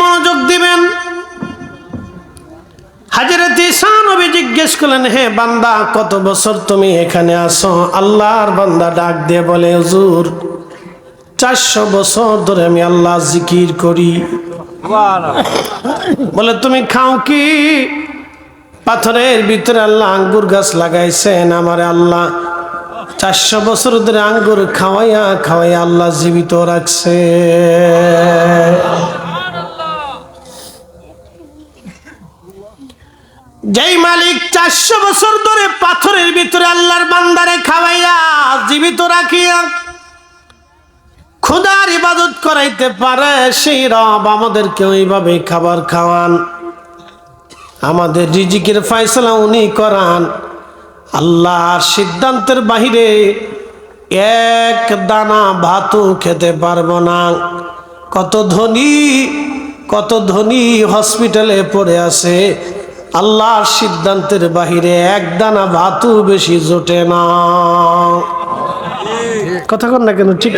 মনোযোগ দিবেন। হাজরত জিজ্ঞেস করলেন, হে বান্দা, কত বছর তুমি এখানে আসো আল্লাহর বান্দা ডাক দিয়ে বলে, হুজুর, চারশো বছর ধরে আমি আল্লাহ জিকির করি। বলে, তুমি খাও কি? পাথরের ভিতরে আল্লাহ আঙ্গুর গাছ লাগাইছেন, আমার আল্লাহ চারশো বছর ধরে আঙ্গুর খাওয়াইয়া খাওয়াইয়া আল্লাহ জীবিত রাখছে। যেই মালিক চারশো বছর ধরে পাথরের ভিতরে আল্লাহর বান্দারে খাওয়াইয়া জীবিত রাখিয়া খুদার ইবাদত করাইতে পারে, সেই রব আমাদেরকে ওইভাবে খাবার খাওয়ান। আমাদের রিজিকের ফয়সলা উনি করান। আল্লাহর সিদ্ধান্তের বাহিরে এক দানা ভাতও খেতে পারব না। কত ধনী কত ধনী হসপিটালে পড়ে আছে। আল্লাহর সিদ্ধান্তের বাহিরে এক দানা ভাতও বেশি জোটে না। কথা কন না কেন, ঠিক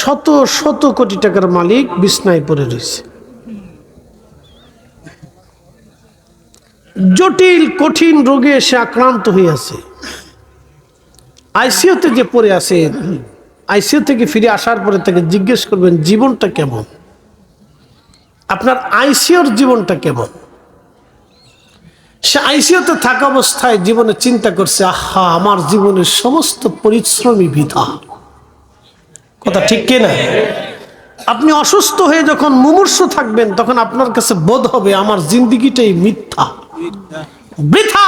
শত শত কোটি টাকার মালিক বিছনায় পড়ে রয়েছে। জটিল, কঠিন রোগে সে আক্রান্ত আছে আইসিইউতে যে পড়ে আছে আইসিও থেকে ফিরে আসার পরে তাকে জিজ্ঞেস করবেন, জীবনটা কেমন? আপনার আইসিওর জীবনটা কেমন? সে আইসিওতে থাকা অবস্থায় জীবনে চিন্তা করছে, আহা, আমার জীবনের সমস্ত পরিশ্রমী বিধা কথা ঠিক কিনা আপনি অসুস্থ হয়ে যখন মুমূর্ষ থাকবেন, তখন আপনার কাছে বোধ হবে আমার জিন্দিগিটাই মিথ্যা। বৃথা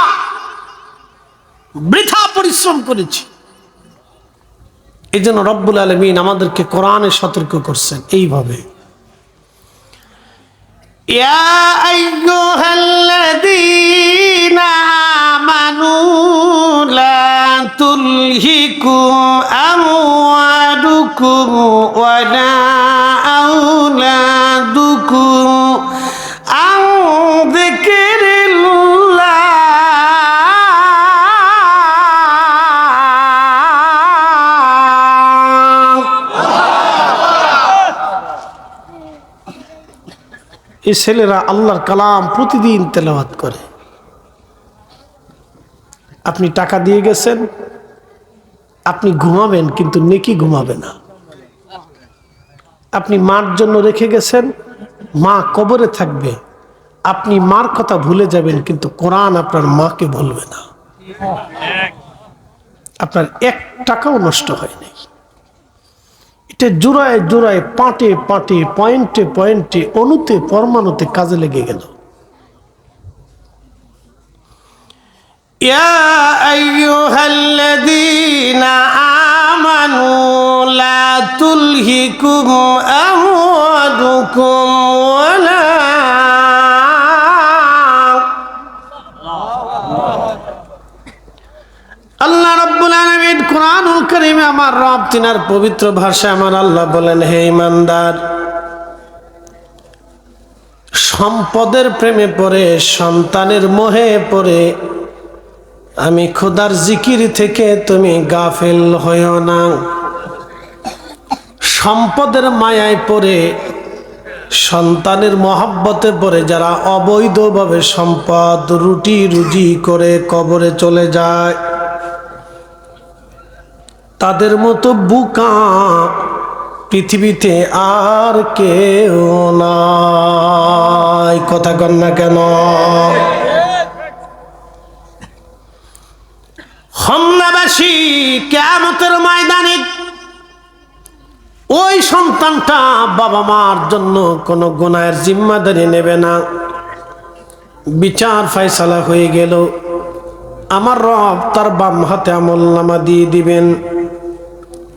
বৃথা পরিশ্রম করেছি। এই জন্য রব্বুল আলমিন আমাদেরকে কোরআনে সতর্ক করছেন এইভাবে। তুলহিকুম আমওয়ালুকুম ওয়ানা এই ছেলেরা আল্লাহর কালাম প্রতিদিন তেলাওয়াত করে। আপনি টাকা দিয়ে গেছেন, আপনি ঘুমাবেন, কিন্তু নেকি ঘুমাবে না। আপনি মার জন্য রেখে গেছেন, মা কবরে থাকবে। আপনি মার কথা ভুলে যাবেন, কিন্তু কোরআন আপনার মাকে বলবে না। আপনার এক টাকাও নষ্ট হয়নি জোড়ায় জোড়ায় পাটে পাটে পয়েন্টে পয়েন্টে অনুতে পরমাণুতে কাজে লেগে গেল يا أيها الذين آمنوا لا تلهكم أموالكم ولا আমার রব, তিনার পবিত্র ভাষায় আমার আল্লাহ বলেন, হে ইমানদার, সম্পদের প্রেমে পড়ে, সন্তানের মোহে পড়ে, আমি খোদার জিকির থেকে তুমি গাফেল হইও না। সম্পদের মায়ায় পড়ে, সন্তানের মহাব্বতে পড়ে, যারা অবৈধভাবে সম্পদ রুটি রুজি করে কবরে চলে যায়। তাদের মতো বুকা পৃথিবীতে আর কেউ নাই। কথা কন না কেন? হমনাবাসী কেমতের ময়দানে ওই সন্তানটা বাবা মার জন্য কোনো গুনায়ের জিম্মাদারি নেবে না। বিচার ফয়সালা হয়ে গেল। আমার রব তার বাম হাতে আমল নামা দিয়ে দিবেন।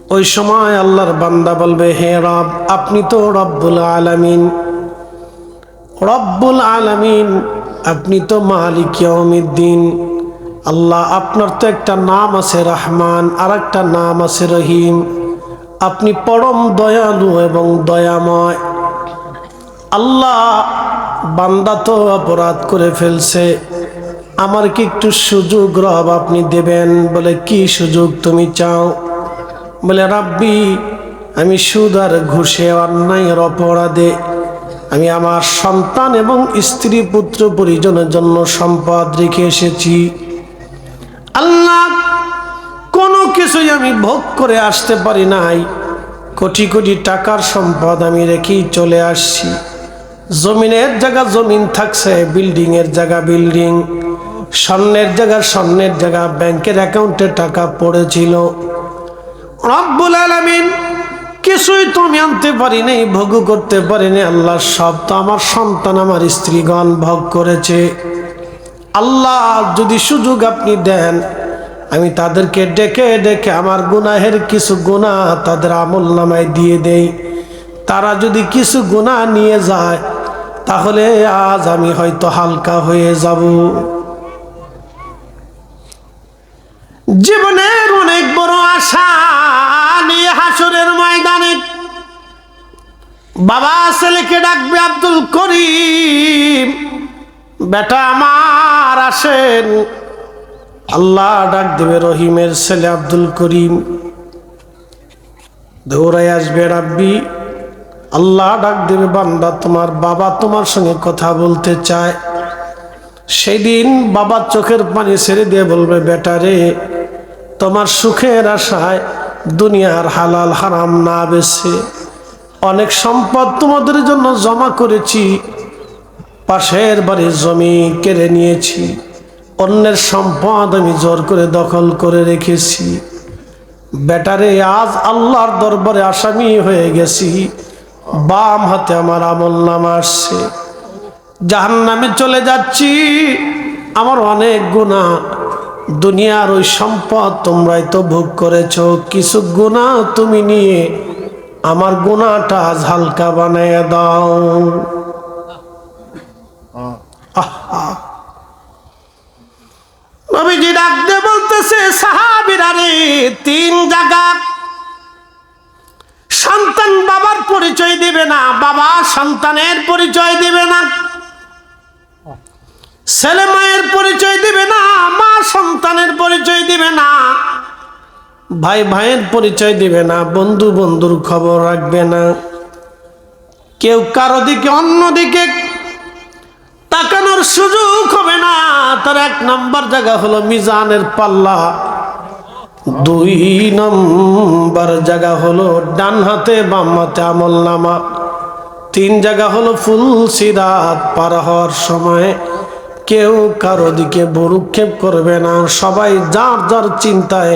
ওই সময় আল্লাহর বান্দা বলবে, হে রব, আপনি তো রব্বুল আলামিন। রব্বুল আলামিন, আপনি তো মালিক ইয়াউমিদ্দিন। আল্লাহ, আপনার তো একটা নাম আছে রহমান আর একটা নাম আছে রহিম। আপনি পরম দয়ালু এবং দয়াময়। আল্লাহ, বান্দা তো অপরাধ করে ফেলছে। আমার কি একটু সুযোগ রব আপনি দেবেন বলে কি সুযোগ তুমি চাও? বলে, রাব্বি, আমি সুদ আর ঘুষে অন্যায়ের অপরাধে, আমি আমার সন্তান এবং স্ত্রী পুত্র পরিজনের জন্য সম্পদ রেখে এসেছি। আল্লাহ, কোনো কিছুই আমি ভোগ করে আসতে পারি নাই। কোটি কোটি টাকার সম্পদ আমি রেখেই চলে আসছি। জমিনের জায়গা জমিন থাকছে বিল্ডিং এর জায়গা বিল্ডিং, স্বর্ণের জায়গা স্বর্ণের জায়গা, ব্যাংকের অ্যাকাউন্টে টাকা পড়েছিল। রব্বুল আলামিন, কিছুই তো আমি আনতে পারি নাই ভোগ করতে পারি নাই আল্লাহ সব তো আমার সন্তান, আমার স্ত্রীগণ ভোগ করেছে। আল্লাহ যদি সুযোগ আপনি দেন, আমি তাদেরকে ডেকে ডেকে আমার গুনাহের কিছু গুণা তাদের আমল নামায় দিয়ে দেই। তারা যদি কিছু গুণা নিয়ে যায়, তাহলে আজ আমি হয়তো হালকা হয়ে যাব। জীবনের অনেক বড় আশা নিয়ে হাসরের ময়দানে বাবা ছেলেকে ডাকবে আব্দুল করিম, বেটা আমার আসেন। আল্লাহ ডাক দেবে রহিমের ছেলে আব্দুল করিম। দৌড়াই আসবে রাব্বি। আল্লাহ ডাক দেবে, বান্দা, তোমার বাবা তোমার সঙ্গে কথা বলতে চায়। সেদিন বাবার চোখের পানি ছেড়ে দিয়ে বলবে, বেটা রে তোমার সুখের আশায় দুনিয়ার হালাল হারাম না বেছে অনেক সম্পদ তোমাদের জন্য জমা করেছি, পাশের বাড়ির জমি কেড়ে নিয়েছি, অন্যের সম্পদ আমি জোর করে দখল করে রেখেছি। ব্যাটারে আজ আল্লাহর দরবারে আসামি হয়ে গেছি, বাম হাতে আমার আমল নাম আসছে। জাহান নামে চলে যাচ্ছি, আমার অনেক গুণা দুনিয়ার ওই সম্পদ তোমরাই তো ভোগ করেছ, কিছু গুণা তুমি নিয়ে আমার গুণাটা আজ হালকা বানিয়ে দাও। নবীজি ডাকতে বলতেছে, সাহাবিরা তিন জায়গা। সন্তান বাবার পরিচয় দিবে না, বাবা সন্তানের পরিচয় দিবে না। ছেলে মায়ের পরিচয় দিবে না, মা সন্তানের পরিচয় দিবে না, ভাই ভাইয়ের পরিচয় দিবে না, বন্ধু বন্ধুর খবর রাখবে না। কেউ কারও দিকে, অন্য দিকে তাকানোর সুযোগ হবে না। তার এক নম্বর জায়গা হলো মিজানের পাল্লা। দুই নম্বর জায়গা হলো ডান হাতে, বাম হাতে আমল নামা তিন জায়গা হলো ফুল সিরাত পার হওয়ার সময়। কেউ কারও দিকে বরুক্ষেপ করবে না। সবাই যার যার চিন্তায়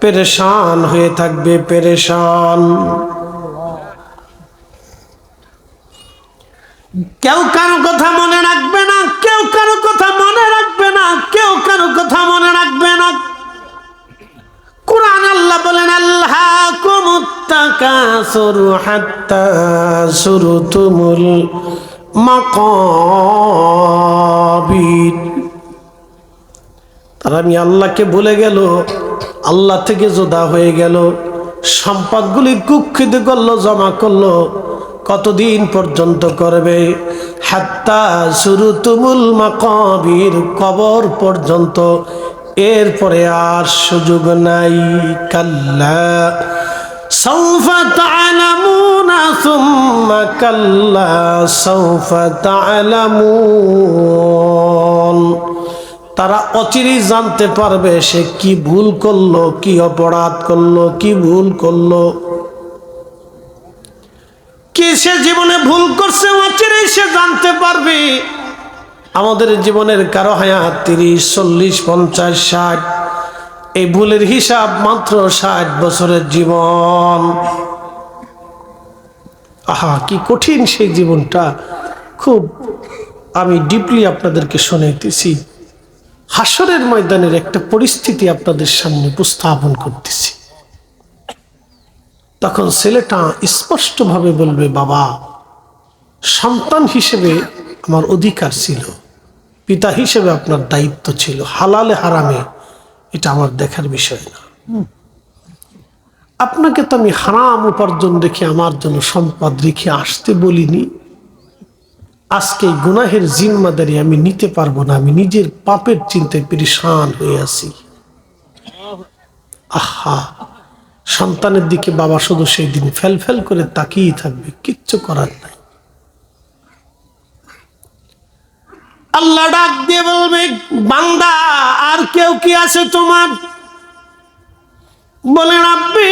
পেরেশান হয়ে থাকবে, পেরেশান। কেউ কারও কথা মনে রাখবে না, কেউ কারও কথা মনে রাখবে না, কেউ কারও কথা মনে রাখবে না। কোরআন আল্লাহ বলেন আল্লাহ কুমুত্তাকাসুরু হাত্তা সুরতুমুল মাকাবির তারা আমি আল্লাহকে ভুলে গেল, আল্লাহ থেকে জোদা হয়ে গেল, সম্পদগুলি কুক্ষিত করল, জমা করল, কতদিন পর্যন্ত করবে? হাত্তা শুরু তুমুল মাকবির কবর পর্যন্ত। এরপরে আর সুযোগ নাই, কাল্লা। سوف تعلمون ثم كلا سوف تعلمون তারা অচিরেই জানতে পারবে সে কি ভুল করলো কি অপরাধ করলো কি ভুল করলো কি সে জীবনে ভুল করছে অচিরেই সে জানতে পারবে আমাদের জীবনের কারো হায়াত তিরিশ চল্লিশ পঞ্চাশ ষাট এই ভুলের হিসাব মাত্র ষাট বছরের জীবন। আহা, কি কঠিন সেই জীবনটা। খুব আমি ডিপলি আপনাদেরকে শোনাইতেছি। হাসরের ময়দানের একটা পরিস্থিতি আপনাদের সামনে উপস্থাপন করতেছি। তখন ছেলেটা স্পষ্টভাবে বলবে, বাবা, সন্তান হিসেবে আমার অধিকার ছিল। পিতা হিসেবে আপনার দায়িত্ব ছিল। হালালে হারামে এটা আমার দেখার বিষয় না। আপনাকে তো আমি হারাম উপার্জন রেখে আমার জন্য সম্পদ রেখে আসতে বলিনি। আজকে গুনাহের জিম্মাদারি আমি নিতে পারব না, আমি নিজের পাপের চিন্তায় পরিশান হয়ে আছি। আহা, সন্তানের দিকে বাবা শুধু সেই দিন ফেল ফেল করে তাকিয়ে থাকবে, কিচ্ছু করার নাই। আল্লাহ ডাক দিয়ে বলবে, বান্দা, আর কেউ কি আছে তোমার? বলেন আপনি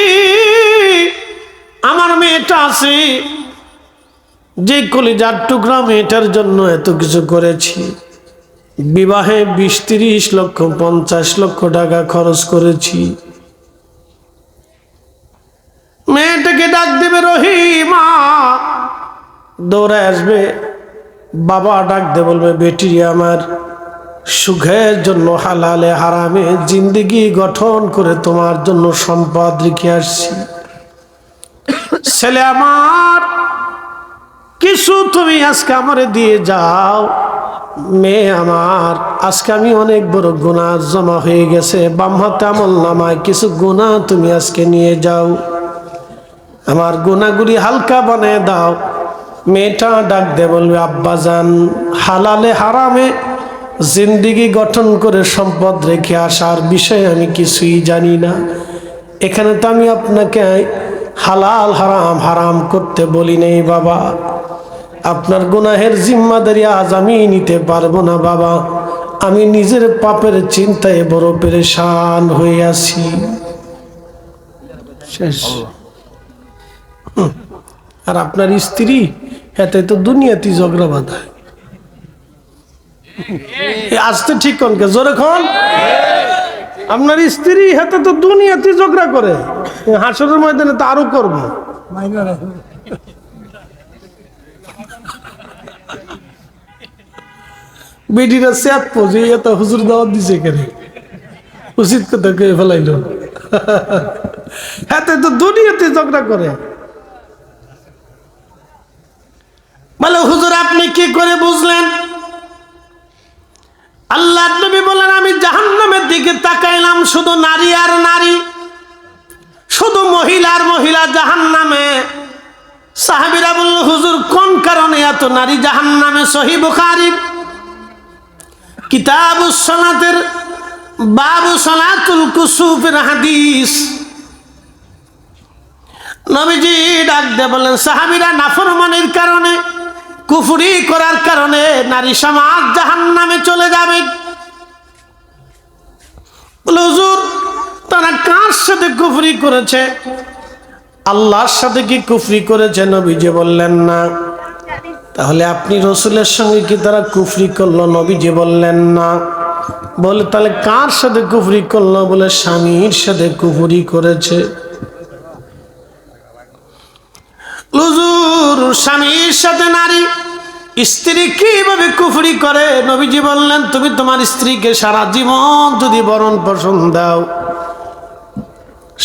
আমার মেয়েটা আছে। যে কলিজার টুকরা মেয়েটার জন্য এত কিছু করেছি। বিবাহে বিশ তিরিশ লক্ষ, পঞ্চাশ লক্ষ টাকা খরচ করেছি। মেয়েটাকে ডাক দেবে, রহিমা, দৌড়ে আসবে। বাবা ডাক দে বলবে, বেটি, আমার সুখের জন্য, হালালে, হারামে জিন্দগি গঠন করে তোমার জন্য সম্পদ রেখে আসছি। ছেলে আমার, কিছু তুমি আজকে আমারে দিয়ে যাও। মেয়ে আমার, আজকে আমি অনেক বড় গুণা জমা হয়ে গেছে। বাম হাতে আমল নামায় কিছু গুণা তুমি আজকে নিয়ে যাও। আমার গুণাগুলি হালকা বানিয়ে দাও। মেয়েটা ডাক দে বলবে, আব্বা যান, হালালে হারামে, জিন্দিগি গঠন করে সম্পদ রেখে আসার বিষয়ে আমি কিছুই জানি না। এখানে তো আমি আপনাকে হালাল হারাম হারাম করতে বলি নেই, বাবা। আপনার গুনাহের জিম্মাদারি আজ আমি নিতে পারব না, বাবা। আমি নিজের পাপের চিন্তায় বড় পেরেশান হয়ে আছি। শেষ। আর আপনার স্ত্রী? এতে তো দুনিয়াতে ঝগড়া বাঁধায় আসতে ঠিক কনকে জোরে খন আপনার স্ত্রী হাতে তো দুনিয়াতে ঝগড়া করে। হাসরের ময়দানে তো আরও করবে। বেটিরা স্যাত পৌঁছে এত হুজুর দাওয়াত দিছে কেন উচিত কথা কে ফেলাইল। হাতে তো দুনিয়াতে ঝগড়া করে। বলে, হুজুর, আপনি কি করে বুঝলেন? আল্লাহ নবী বলেন, আমি জাহান্নামের দিকে তাকাইলাম, শুধু নারী আর নারী, শুধু মহিলার মহিলা জাহান্নামে। সাহাবিরা বলল, হুজুর, কোন কারণে এত নারী জাহান্নামে? সহি বুখারির কিতাবুস সালাতের বাবু সালাতুল কুসুফের হাদিস। নবীজি ডাক দিয়ে বললেন, সাহাবিরা নাফরমানির কারণে কুফুরি করার কারণে নারী সমাজ জাহান নামে চলে যাবে। তারা কার সাথে কুফরি করেছে? আল্লাহর সাথে কি কুফরি করেছে নবীজি বললেন না। তাহলে আপনি রসুলের সঙ্গে কি তারা কুফরি করল নবীজি বললেন না। বলে, তাহলে কার সাথে কুফরি করল? বলে, স্বামীর সাথে কুফরি করেছে। লুজুর স্বামীর সাথে নারী, স্ত্রী কীভাবে কুফরি করে? নবীজি বললেন, তুমি তোমার স্ত্রীকে সারা জীবন যদি বরণ পোষণ দাও,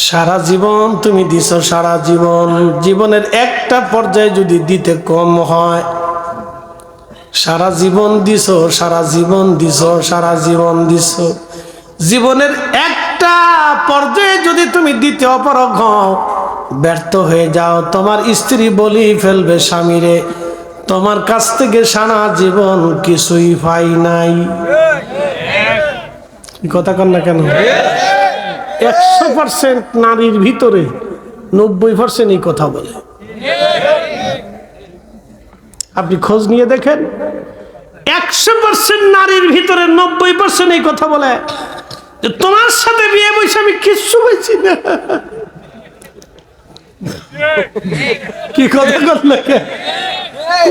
সারা জীবন তুমি দিছ সারা জীবন। জীবনের একটা পর্যায়ে যদি দিতে কম হয়, সারা জীবন দিছ, সারা জীবন দিছ, সারা জীবন দিছ। জীবনের একটা পর্যায়ে যদি তুমি দিতে অপারগ হও ব্যর্থ হয়ে যাও। তোমার স্ত্রী বলি ফেলবে স্বামীরে। তোমার কাছ থেকে সারা জীবন কিছুই পাই নাই। কথা কন না কেন? একশো পার্সেন্ট নারীর ভিতরে নব্বই পার্সেন্ট এই কথা বলে। আপনি খোঁজ নিয়ে দেখেন? একশো পার্সেন্ট নারীর ভিতরে নব্বই পার্সেন্ট এই কথা বলে তোমার সাথে বিয়ে বসে আমি কিচ্ছু পাইছি না। কি কথা করলে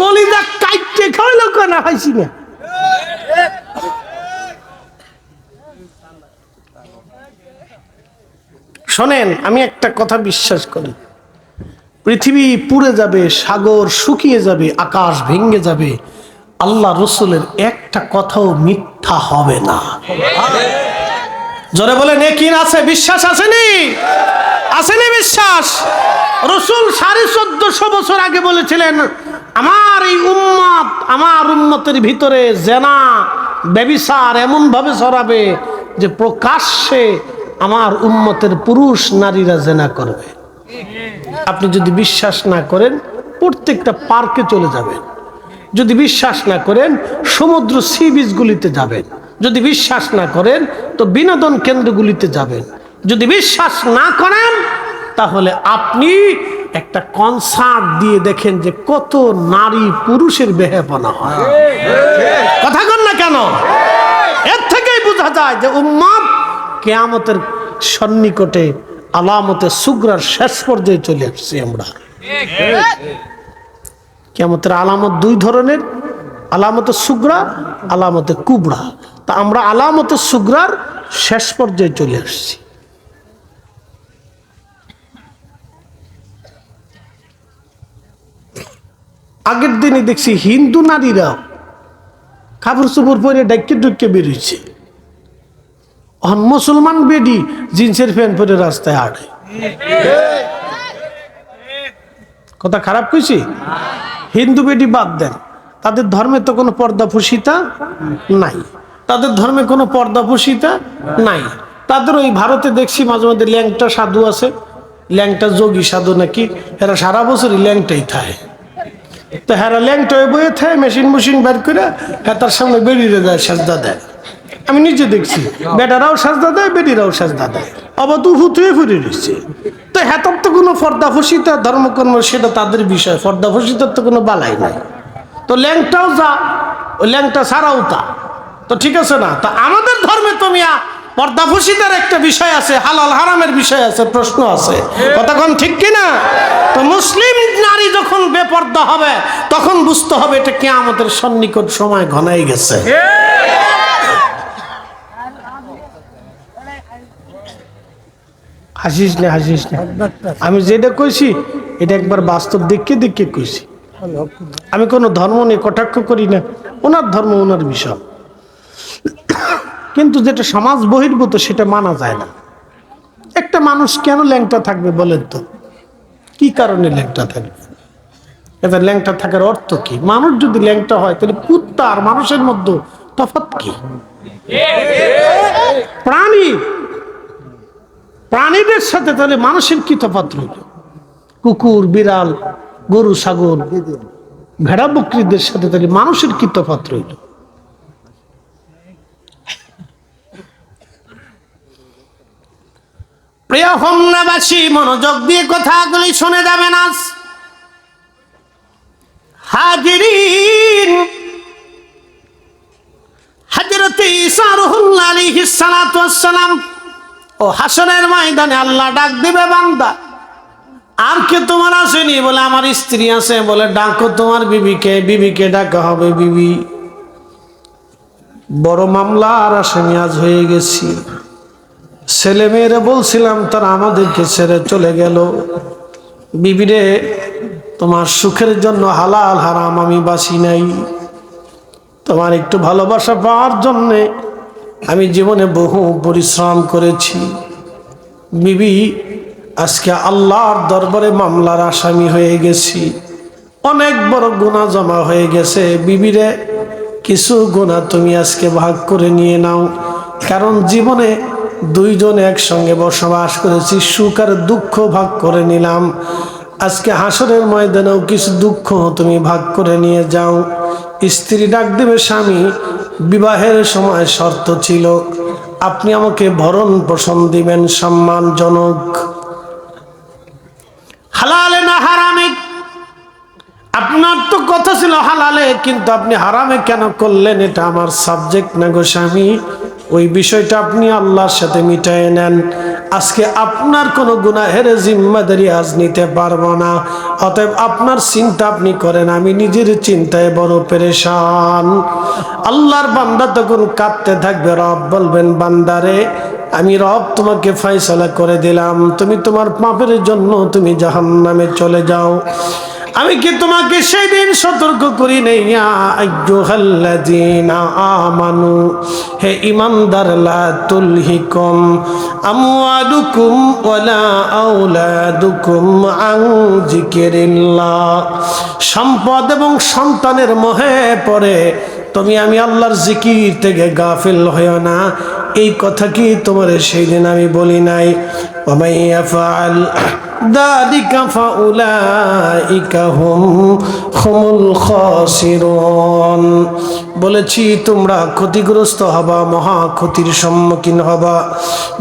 কলিদা কাইটে খাওয়াইলো কেন পাইছি না? শোনেন, আমি একটা কথা বিশ্বাস করি। পৃথিবী পুড়ে যাবে, সাগর শুকিয়ে যাবে, আকাশ ভেঙে যাবে। আল্লাহ রসুলের একটা কথাও মিথ্যা হবে না। জোরে বলে নেকিন আছে? বিশ্বাস আসেনি আসেনি বিশ্বাস। রসুল সাড়ে চোদ্দশো বছর আগে বলেছিলেন, আমার এই উম্মত, আমার উম্মতের ভিতরে জেনা, ব্যবিচার এমন ভাবে ছড়াবে যে প্রকাশ্যে আমার উম্মতের পুরুষ নারীরা জেনা করবে। আপনি যদি বিশ্বাস না করেন, প্রত্যেকটা পার্কে চলে যাবেন। যদি বিশ্বাস না করেন, সমুদ্র সি বিচগুলিতে যাবেন। যদি বিশ্বাস না করেন, তো বিনোদন কেন্দ্রগুলিতে যাবেন। যদি বিশ্বাস না করেন, তাহলে আপনি একটা কনসার্ট দিয়ে দেখেন যে কত নারী পুরুষের বেহেপনা হয়। কথা কন না কেন? এর থেকেই বোঝা যায় যে উম্মত কেয়ামতের সন্নিকটে আলামতে সুগ্রার শেষ পর্যায়ে চলে আসছি আমরা। কেয়ামতের আলামত দুই ধরনের আলামতে সুগ্রা আলামতে কুবড়া তা আমরা আলামতে সুগ্রার শেষ পর্যায়ে চলে আসছি। আগের দিনে দেখছি হিন্দু নারীরা কাপড় চোপড় পরে ডাইকে ডুকে বেরিয়েছে মুসলমান বেডি জিন্সের প্যান্ট পরে রাস্তায় হাঁটে কথা খারাপ কইছি? হিন্দু বেডি বাদ দেন। তাদের ধর্মে তো কোনো পর্দাফসিতা নাই। তাদের ধর্মে কোনো পর্দাফসিতা নাই। তাদের ওই ভারতে দেখছি মাঝে মধ্যে ল্যাংটা সাধু আছে। ল্যাংটা যোগী সাধু নাকি। এরা সারা বছরই ল্যাংটাই থাকে। তো হ্যাঁ ল্যাংটা বয়ে থাকে মেশিন মেশিন বের করে হ্যাঁ তার সামনে বেরিয়ে যায় সাজদা দেয়। আমি নিজে দেখছি বেটারাও সাজদা দেয় বেটিরাও সাজদা দেয়। তু হুতুয়ে ফুরে রয়েছে তো হ্যাতার তো কোনো ফর্দাফসিতা ধর্মকর্ম সেটা তাদের বিষয়। ফর্দাফসিতার তো কোনো বালাই নাই। তো ল্যাংটাও যা ওই ল্যাংটা ছাড়াও তা। তো ঠিক আছে না? তা আমাদের ধর্মে তো মিয়া পর্দাফসিতার একটা বিষয় আছে হালাল হারামের বিষয় আছে প্রশ্ন আছে। কতক্ষণ ঠিক কিনা? তো মুসলিম যখন বেপর্দা হবে, তখন বুঝতে হবে এটা কে আমাদের সন্নিকট সময় ঘনাই গেছে। হাসিস না হাসিস না। আমি যেটা কইছি, এটা একবার বাস্তব দেখে দেখে কইছি। আমি কোনো ধর্ম নিয়ে কটাক্ষ করি না, ওনার ধর্ম, ওনার বিষয়। কিন্তু যেটা সমাজ বহির্ভূত, সেটা মানা যায় না। একটা মানুষ কেন ল্যাংটা থাকবে বলেন তো? কি কারণে ল্যাংটা থাকবে? এবার ল্যাংটা থাকার অর্থ কি? মানুষ যদি ল্যাংটা হয়, তাহলে কুত্তা আর মানুষের মধ্যে তফাৎ কি? প্রাণী। প্রাণীদের সাথে তাহলে মানুষের কি তফাৎ রইল? কুকুর, বিড়াল, গরু, ছাগল, ভেড়া বকরিদের সাথে তাহলে মানুষের কি তফাৎ রইল? প্রিয় হোমনাবাসী, মনোযোগ দিয়ে কথাগুলি শুনে যাবেন আজ হাজিরিন। হাজরত ঈসা রুহুল্লাহ আলাইহিস সালাতু ওয়াস ও হাসনের ময়দানে আল্লাহ ডাক দিবে, বান্দা, আর কে তোমার আসেনি বলে আমার স্ত্রী আছে বলে ডাকো, তোমার বিবিকে বিবিকে ডাকা হবে বিবি। বড় মামলা আর আসামি আজ হয়ে গেছি। ছেলে মেয়েরা বলছিলাম, তারা আমাদেরকে ছেড়ে চলে গেল। বিবিরে তোমার সুখের জন্য হালাল, হারাম আমি বাসি নাই। তোমার একটু ভালোবাসা পাওয়ার জন্যে আমি জীবনে বহু পরিশ্রম করেছি। বিবি, আজকে আল্লাহর দরবারে মামলার আসামি হয়ে গেছি। অনেক বড় গুণা জমা হয়ে গেছে। বিবিরে কিছু গুণা তুমি আজকে ভাগ করে নিয়ে নাও। কারণ জীবনে দুইজন একসঙ্গে বসবাস করেছি, সুখ আর দুঃখ ভাগ করে নিলাম। আজকে হাসরের ময়দানেও কিছু দুঃখ তুমি ভাগ করে নিয়ে যাও। স্ত্রী ডাক দেবে, স্বামী, বিবাহের সময় শর্ত ছিল। আপনি আমাকে ভরণ পোষণ দিবেন সম্মানজনক হালালে না হারামে? আপনার তো কথা ছিল হালালে, কিন্তু আপনি হারামে কেন করলেন? এটা আমার সাবজেক্ট না গো স্বামী। ওই বিষয়টা আপনি আল্লাহর সাথে মিটায় নেন। আজকে আপনার কোনো গুনাহের জিম্মাদারি আজ নিতে পারব না। অতএব আপনার চিন্তা আপনি করেন, আমি নিজের চিন্তায় বড় পেরেশান। আল্লাহর বান্দা তখন কাঁদতে থাকবে, রব বলবেন, বান্দারে, আমি রব তোমাকে ফয়সলা করে দিলাম। তুমি তোমার পাপের জন্য তুমি জাহান্নামে চলে যাও। আমি কি তোমাকে সেই দিন সতর্ক করি নেই? আমানু। হে ইমানদার, লা তুলহিকুম আমওয়ালুকুম ওয়ালা আওলাদুকুম আন যিকিরিল্লাহ। সম্পদ এবং সন্তানের মোহে পড়ে। তুমি আমি আল্লাহর জিকির থেকে গাফিল হইও না। এই কথা কি তোমার সেই দিন আমি বলি নাই? ওমাইয়া ফাআল ذلك فأولئك هم هم الخاسرون বলেছি তোমরা ক্ষতিগ্রস্ত হবা মহা ক্ষতির সম্মুখীন হবা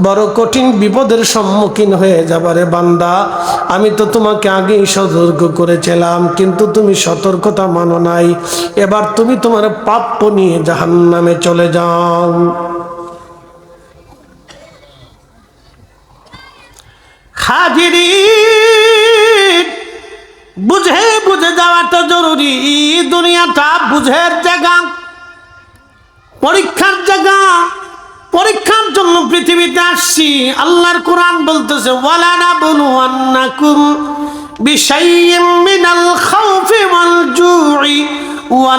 বড় কঠিন বিপদের সম্মুখীন হয়ে যাবারে বান্দা আমি তো তোমাকে আগেই সতর্ক করেছিলাম কিন্তু তুমি সতর্কতা মানো নাই এবার তুমি তোমার প্রাপ্য নিয়ে জাহান্নামে চলে যাও হাজিরিন বুঝে বুঝে যাওয়াটা জরুরি। দুনিয়াটা বুঝের জায়গা। পরীক্ষার জায়গা। পরীক্ষার জন্য পৃথিবীতে আসছি। আল্লাহর কোরআন বলতেছে ওয়ালানা মিনাল ওয়া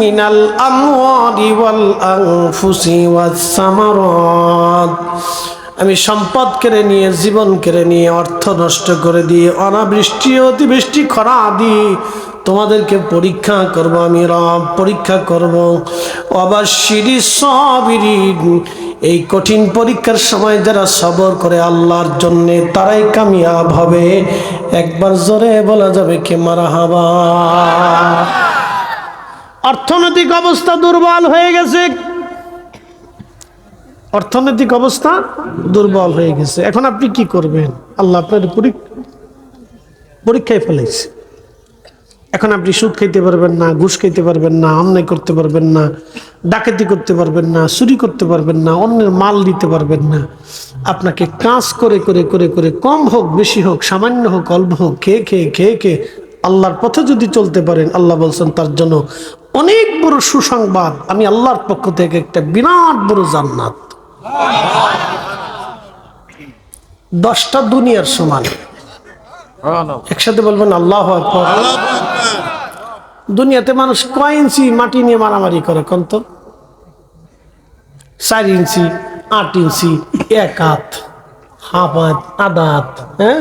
মিনাল আমি সম্পদ কেড়ে নিয়ে, জীবন কেড়ে নিয়ে, অর্থ নষ্ট করে দিয়ে, অনাবৃষ্টি, অতিবৃষ্টি, খরা আদি তোমাদেরকে পরীক্ষা করব, আমি রব পরীক্ষা করব। আবার সিঁড়ি সবিরি, এই কঠিন পরীক্ষার সময় যারা সবর করে আল্লাহর জন্যে, তারাই কামিয়াব হবে। একবার জোরে বলা যাবে কে মারা হাবা অর্থনৈতিক অবস্থা দুর্বল হয়ে গেছে। অর্থনৈতিক অবস্থা দুর্বল হয়ে গেছে। এখন আপনি কি করবেন? আল্লাহ আপনার পরীক্ষায় ফেলেছে এখন আপনি সুদ খাইতে পারবেন না, ঘুষ খাইতে পারবেন না, অন্যায় করতে পারবেন না, ডাকাতি করতে পারবেন না, চুরি করতে পারবেন না, অন্যের মাল দিতে পারবেন না। আপনাকে কাজ করে করে করে করে কম হোক, বেশি হোক, সামান্য হোক, অল্প হোক, খেয়ে খেয়ে খেয়ে খেয়ে আল্লাহর পথে যদি চলতে পারেন, আল্লাহ বলছেন তার জন্য অনেক বড় সুসংবাদ। আমি আল্লাহর পক্ষ থেকে একটা বিরাট বড় জান্নাত। দশটা দুনিয়ার সমান। একসাথে বলবেন, আল্লাহ দুনিয়াতে মানুষ কয় ইঞ্চি মাটি নিয়ে মারামারি করে কোন তো? চার ইঞ্চি, আট ইঞ্চি, এক হাত, হাফ হাত, আধা হাত হ্যাঁ?